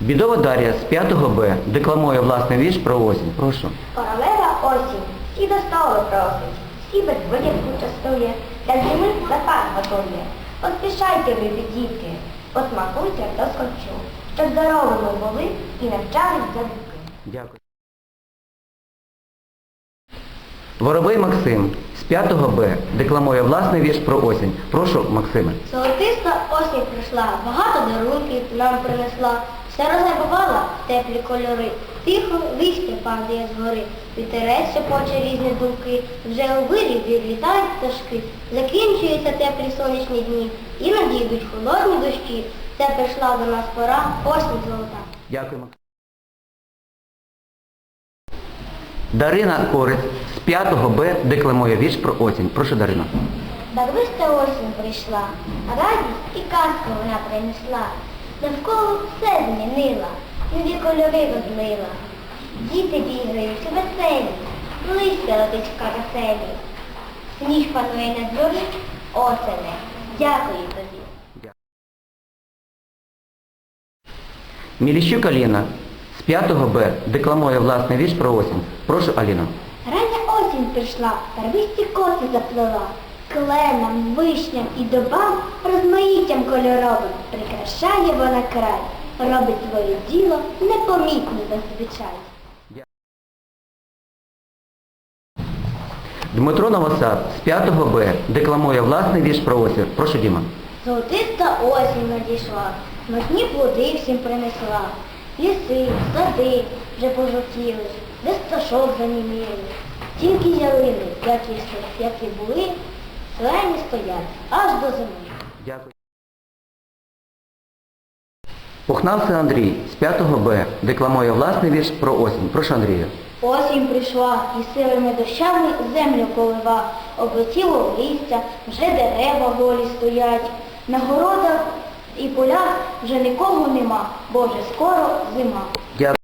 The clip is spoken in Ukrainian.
Бідова Дар'я з 5 Б декламує власний вірш про осінь. Прошу. Королева осінь, всі до столу просить, всі без винятку частує, для зими запас готує. Поспішайте ви, дітки, посмакуйте до скочу, щоб здоровими були і навчались залюбки. Дякую. Воробей Максим з 5 Б декламує власний вірш про осінь. Прошу, Максиме. Золотиста осінь прийшла, багато дарунків нам принесла, все розграбувала в теплі кольори, тихо листя падає згори, вітерець шепоче різні думки, вже у вирі відлітають пташки, закінчуються теплі сонячні дні, іноді йдуть холодні дощі, це прийшла до нас пора, осінь золота. Максим. Дарина Корець з 5 Б декламує вірш про осінь. Прошу, Дарина. Барвиста осінь прийшла, радість і казку вона принесла, навколо все змінила, нові кольори розлила. Діти бігають веселі, листя летить в каруселі. Сніг панує на дворі, осени. Дякую тобі. Міліщук Аліна з 5 Б декламує власний вірш про осінь. Прошу, Аліна. Рання осінь прийшла, барвисті коси заплела. Кленам, вишням і дубам розмаїттям кольоровим прикрашає вона край, робить своє діло непомітно зазвичай. Дмитро Новосад з 5 Б декламує власний вірш про осінь. Прошу, Діма. Золотиста осінь надійшла, смачні плоди всім принесла. Ліси, сади вже пожовтіли, де пташок заніміли. Тільки ялини, як і, як і були, зелені стоять аж до зими. Дякую. Пухнавцев Андрій з 5 Б декламує власний вірш про осінь. Прошу, Андрію. Осінь прийшла і силими дощами землю полива, облетіло листя, вже дерева голі стоять. На городах і полях вже нікого нема, бо вже скоро зима. Дякую.